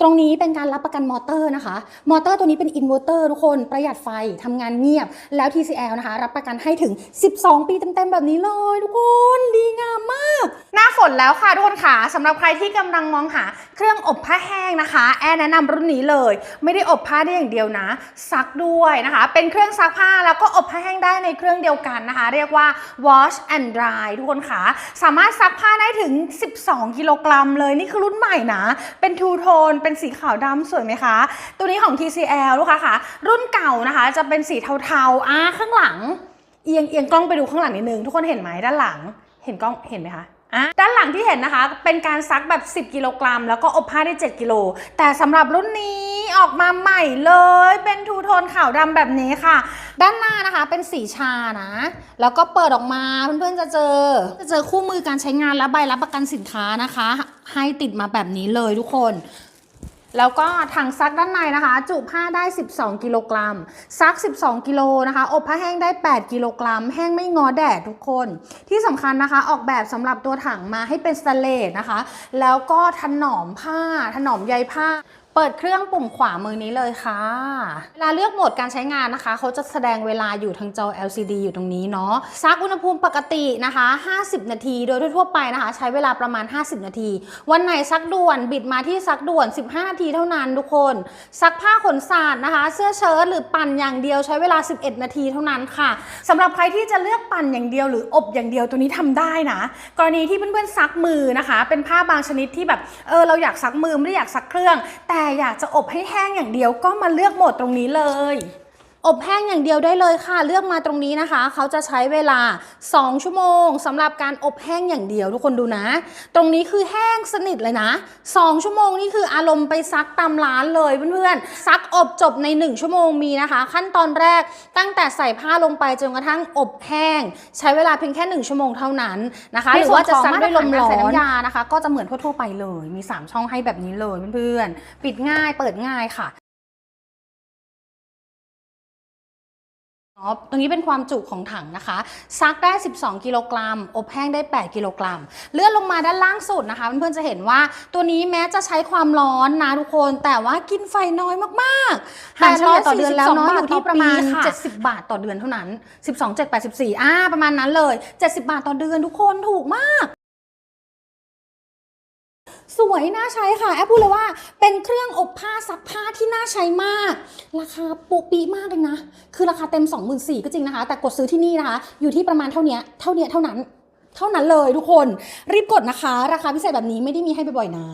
ตรงนี้เป็นการรับประกันมอเตอร์นะคะ มอเตอร์ตัวนี้เป็นอินเวอร์เตอร์ทุกคนประหยัดไฟทำงานเงียบ แล้ว TCL นะคะ รับประกันให้ถึง 12 ปีเต็มๆแบบนี้เลย ทุกคนดีงามมาก หน้าฝนแล้วค่ะทุกคนค่ะสำหรับใครที่กำลังมองหาเครื่องอบผ้าแห้งนะคะ แอร์แนะนำรุ่นนี้เลย ไม่ได้อบผ้าได้อย่างเดียวนะ ซักด้วยนะคะ เป็นเครื่องซักผ้าแล้วก็อบผ้าแห้งได้ในเครื่องเดียวกันนะคะ เรียกว่า wash and dry ทุกคนค่ะสามารถซักผ้าได้ถึง 12 กิโลกรัมเลยนี่คือรุ่นใหม่นะ เป็นทูโทนเป็นสีขาวดำสวยไหมคะ ตัวนี้ของ TCL ลูกค้าค่ะ รุ่นเก่านะคะ จะเป็นสีเทาๆอ่าข้างหลัง เอียงเอียงกล้องไปดูข้างหลังนิดนึง ทุกคนเห็นไหมด้านหลัง เห็นกล้องเห็นไหมคะอะด้านหลังที่เห็นนะคะ เป็นการซักแบบ 10 กิโลกรัม แล้วก็อบผ้าได้ 7 กิโล แต่สำหรับรุ่นนี้ออกมาใหม่เลย เป็นทูโทนขาวดำแบบนี้ค่ะ ด้านหน้านะคะเป็นสีชานะ แล้วก็เปิดออกมาเพื่อนๆจะเจอ จะเจอคู่มือการใช้งานและใบรับประกันสินค้านะคะ ให้ติดมาแบบนี้เลยทุกคน แล้วก็ถังซักด้านในนะคะ จุผ้าได้ 12 กิโลกรัม ซัก 12 กิโลนะคะ อบผ้าแห้งได้ 8 กิโลกรัม แห้งไม่งอแดดทุกคน ที่สำคัญนะคะ ออกแบบสำหรับตัวถังมาให้เป็นสเตเลสนะคะ แล้วก็ถนอมผ้า ถนอมใยผ้า ปิดเครื่องปุ่มขวามือนี้เลยค่ะ เวลาเลือกโหมดการใช้งานนะคะ เขาจะแสดงเวลาอยู่ทางจอ LCD อยู่ตรงนี้เนาะซักอุณหภูมิปกตินะคะ 50 นาที โดยทั่วไปนะคะ ใช้เวลาประมาณ 50 นาที วันไหนซักด่วนบิดมาที่ซักด่วน 15 นาทีเท่านั้นทุกคน ซักผ้าขนสาดนะคะ เสื้อเชิ้ตหรือปั่นอย่างเดียวใช้เวลา 11 นาทีเท่านั้นค่ะสำหรับใครที่จะเลือกปั่นอย่างเดียวหรืออบอย่างเดียวตัวนี้ทำได้นะ กรณีที่เพื่อนๆซักมือนะคะ เป็นผ้าบางชนิดที่แบบเออเราอยากซักมือไม่ได้อยากซักเครื่องแต่อยากจะอบให้แห้งอย่างเดียวก็มาเลือกโหมดตรงนี้เลย อบแห้งอย่างเดียวได้เลยค่ะ เลือกมาตรงนี้นะคะ เขาจะใช้เวลา 2 ชั่วโมงสำหรับการอบแห้งอย่างเดียวทุกคนดูนะ ตรงนี้คือแห้งสนิทเลยนะ 2 ชั่วโมงนี่คืออารมณ์ไปซักตามร้านเลยเพื่อนๆซักอบจบใน 1 ชั่วโมงมีนะคะ ขั้นตอนแรกตั้งแต่ใส่ผ้าลงไปจนกระทั่งอบแห้ง ใช้เวลาเพียงแค่ 1 ชั่วโมงเท่านั้นนะคะหรือว่าจะซักด้วยลมร้อนใส่น้ำยานะคะ ก็จะเหมือนทั่วๆไปเลย มี 3 ช่องให้แบบนี้เลยเพื่อนๆปิดง่ายเปิดง่ายค่ะ ตรงนี้เป็นความจุของถังนะคะ ซักได้ 12 กิโลกรัม อบแห้งได้ 8 กิโลกรัม เลื่อนลงมาด้านล่างสุดนะคะ เพื่อนๆ จะเห็นว่าตัวนี้แม้จะใช้ความร้อนนะทุกคน แต่ว่ากินไฟน้อยมากๆหารเฉลี่ยต่อเดือนแล้วเนอะ842อยู่ที่ประมาณค่ะ70 บาทต่อเดือนเท่านั้น 12 7 84อ่า ประมาณนั้นเลย 70 บาทต่อเดือนทุกคนถูกมากสวยน่าใช้ค่ะแอปพูดเลยว่าเป็นเครื่องอบผ้าซักผ้าที่น่าใช้มาก ราคาปุปีมากเลยนะ คือราคาเต็ม 24,000ก็จริงนะคะ แต่กดซื้อที่นี่นะคะ อยู่ที่ประมาณเท่านี้เท่านี้เท่านั้น เท่านั้นเลยทุกคน รีบกดนะคะ ราคาพิเศษแบบนี้ไม่ได้มีให้บ่อยๆนะ